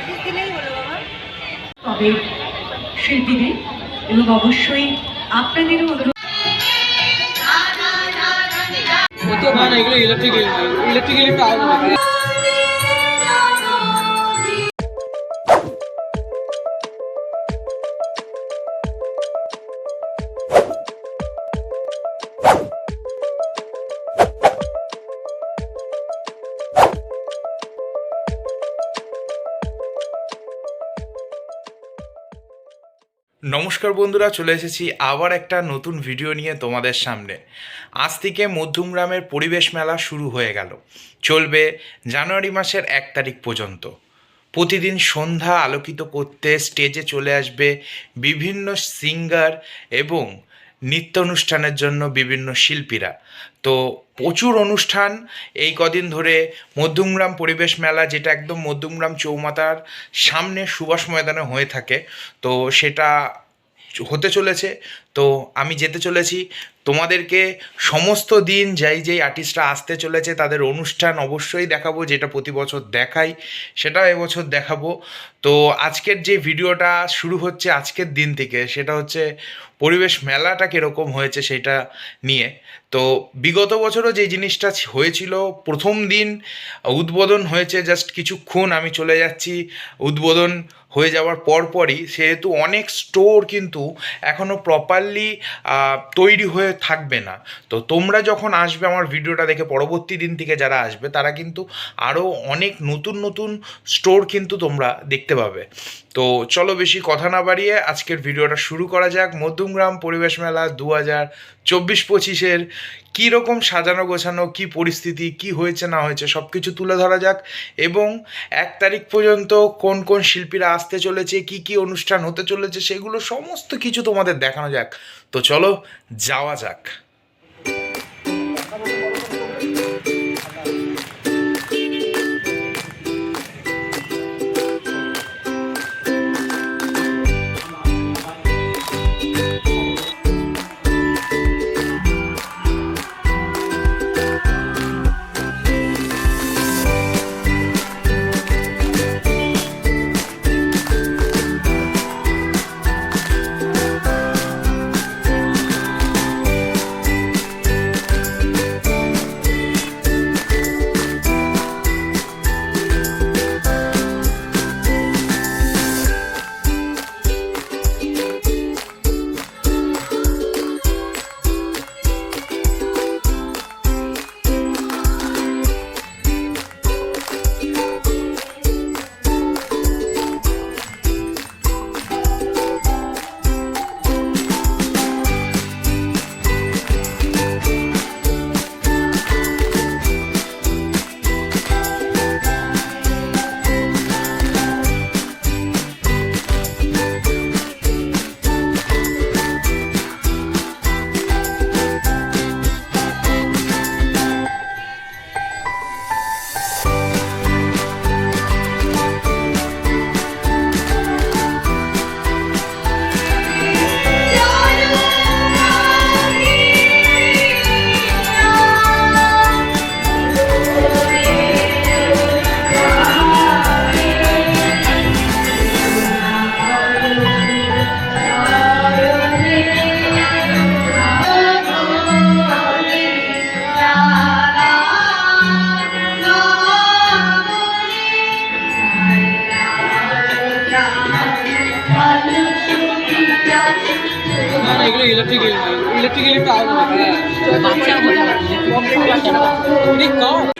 Artist দিলেই হলো বাবা তবে শিল্পীদের এবং অবশ্যই আপনাদেরও অনুরোধ ইলেকট্রিক ইলেকট্রিক নমস্কার বন্ধুরা, চলে এসেছি আবার একটা নতুন ভিডিও নিয়ে তোমাদের সামনে। আজ থেকে মধ্যমগ্রামের পরিবেশ মেলা শুরু হয়ে গেল। চলবে জানুয়ারি মাসের এক তারিখ পর্যন্ত। প্রতিদিন সন্ধ্যা আলোকিত করতে স্টেজে চলে আসবে বিভিন্ন সিঙ্গার এবং নৃত্য অনুষ্ঠানের জন্য বিভিন্ন শিল্পীরা। তো প্রচুর অনুষ্ঠান। এই কদিন ধরে মধ্যমগ্রাম পরিবেশ মেলা, যেটা একদম মধ্যমগ্রাম চৌমাতার সামনে সুভাষ ময়দানে হয়ে থাকে, তো সেটা হতে চলেছে। তো আমি যেতে চলেছি। তোমাদেরকে সমস্ত দিন যেই যেই আর্টিস্টরা আসতে চলেছে, তাদের অনুষ্ঠান অবশ্যই দেখাবো, যেটা প্রতি বছর দেখাই সেটা এবছর দেখাবো। তো আজকের যে ভিডিওটা শুরু হচ্ছে আজকের দিন থেকে, সেটা হচ্ছে পরিবেশ মেলাটা কীরকম হয়েছে সেটা নিয়ে। তো বিগত বছরও যে জিনিসটা হয়েছিল, প্রথম দিন উদ্বোধন হয়েছে জাস্ট কিছুক্ষণ, আমি চলে যাচ্ছি, উদ্বোধন হয়ে যাওয়ার পরপরই, সেহেতু অনেক স্টোর কিন্তু এখনও প্রপারলি তৈরি হয়ে থাকবে না। তো তোমরা যখন আসবে আমার ভিডিওটা দেখে, পরবর্তী দিন থেকে যারা আসবে, তারা কিন্তু আরও অনেক নতুন নতুন স্টোর কিন্তু তোমরা দেখতে পাবে। তো চলো বেশি কথা না বাড়িয়ে আজকের ভিডিওটা শুরু করা যাক। মধ্যমগ্রাম পরিবেশ মেলা দু হাজার চব্বিশ পঁচিশের কীরকম সাজানো গোছানো, কি পরিস্থিতি, কি হয়েছে, না হয়েছে সব কিছু তুলে ধরা যাক এবং এক তারিখ পর্যন্ত কোন কোন শিল্পীরা আসতে চলেছে, কি কি অনুষ্ঠান হতে চলেছে, সেগুলো সমস্ত কিছু তোমাদের দেখানো যাক। তো চলো যাওয়া যাক। অনেক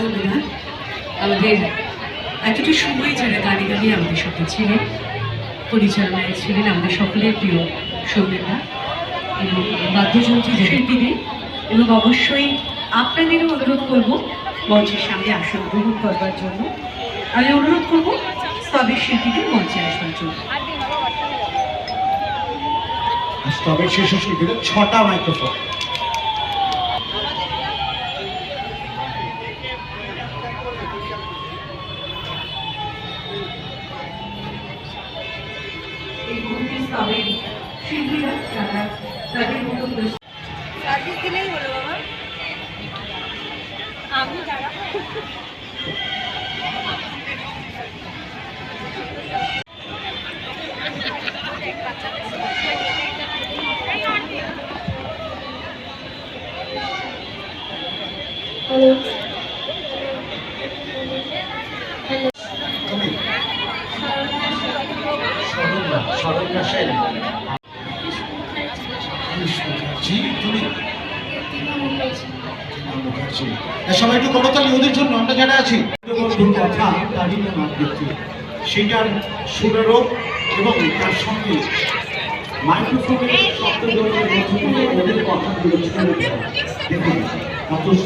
ধন্যবাদ আমাদের এতটা সময় যারা গানে গানে আমাদের সাথে ছিলেন, পরিচালনায় ছিলেন আমাদের সকলের প্রিয় সৌমেনরা এবং বাদ্যযন্ত্রী শিল্পীদের এবং অবশ্যই আপনাদেরও অনুরোধ করব মঞ্চের সামনে আসন গ্রহণ করবার জন্য। আমি অনুরোধ করব স্তবের শিল্পীদের মঞ্চে আসবার জন্য। তবে শিশু শিল্পীদের ছটা মাইক্রোফোন। আমি দাঁড়া তুমি সরলরা সরলরা সেন জি তুমি মুখার্জি সবাই একটু করতালি ওদের জন্য আমরা যারা আছি। কথা তারই নাম আবৃত্তি সেটার এবং তার সঙ্গে মাইক্রোফোনের শব্দ ওদের কথাগুলো দেখুন কত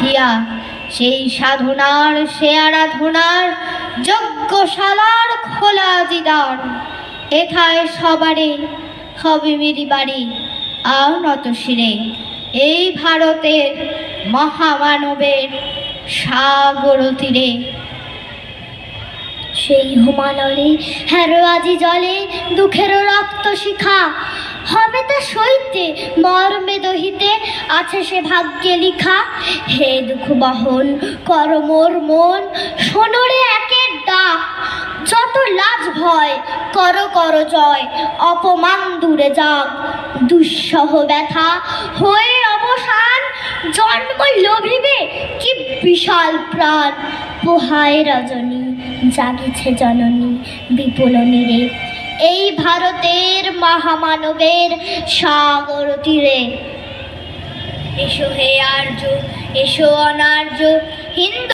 হিয়া, সেই সাধনার, সে আরাধনার যজ্ঞশালার খোলা জিদার। এথায় সবারে হবে মেরি বাড়ি আও নত শিরে। এই ভারতের মহামানবের সাগর তীরে। সেই হুমালয়ে হ্যারো আজি জলে, দুঃখেরও রক্ত শিখা। হবে তা সইতে, মর্মে দহিতে আছে সে ভাগ্যে লিখা। হে দুঃখ বহন কর মোর মন সোনরে একের ডাক। যত লাজ ভয়, কর কর জয়, অপমান দূরে যাক। দুঃসহ ব্যথা হয়ে অবসান জন্ম লোভিবে কি বিশাল প্রাণ। পোহায় রজনী, জাগিছে জননী বিপুল নীরে এই ভারতের মহামানবের সাগর তীরে এসো হে আর্য এসো অনার্য হিন্দু